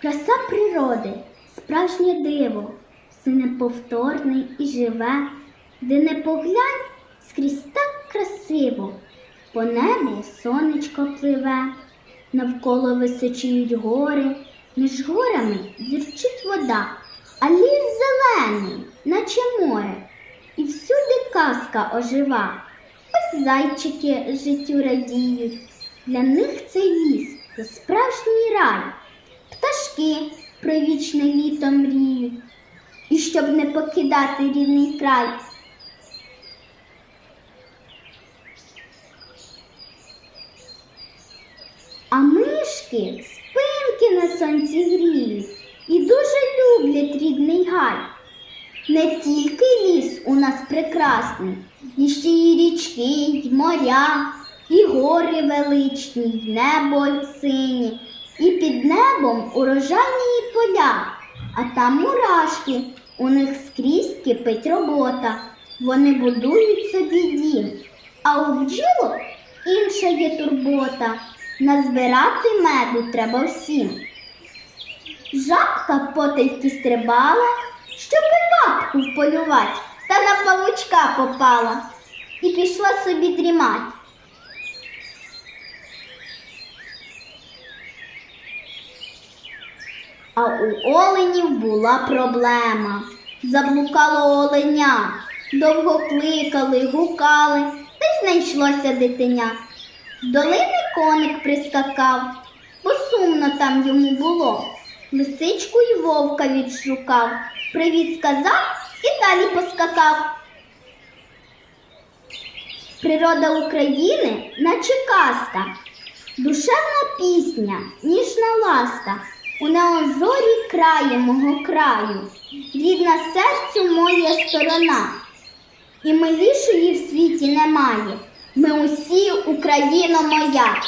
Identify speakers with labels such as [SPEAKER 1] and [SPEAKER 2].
[SPEAKER 1] Краса природи, справжнє диво, все неповторне і живе, де не поглянь скрізь так красиво, по небу сонечко пливе, навколо височіють гори, між горами дзюрчить вода, а ліс зелений, наче море, і всюди казка ожива. Ось зайчики життю радіють, для них цей ліс це справжній рай. Пташки про вічне літо мріють, і щоб не покидати рідний край. А мишки спинки на сонці гріють і дуже люблять рідний гай. Не тільки ліс у нас прекрасний, і ще й річки, й моря, і гори величні, й небо синє, і під небом урожайні поля, а там мурашки, у них скрізь кипить робота. Вони будують собі дім, а у бджілок інша є турбота. Назбирати меду треба всім. Жабка потайки стрибала, щоб бабку вполювать, та на павучка попала і пішла собі дрімать. А у оленів була проблема. Заблукало оленя, довго кликали, гукали, та знайшлося дитиня. З долини коник прискакав, бо сумно там йому було. Лисичку й вовка відшукав, привіт сказав і далі поскакав. Природа України, наче казка, душевна пісня, ніжна ласка, у неозорі краї мого краю, рідна серцю моя сторона, і милішої в світі немає. Ми усі Україно моя.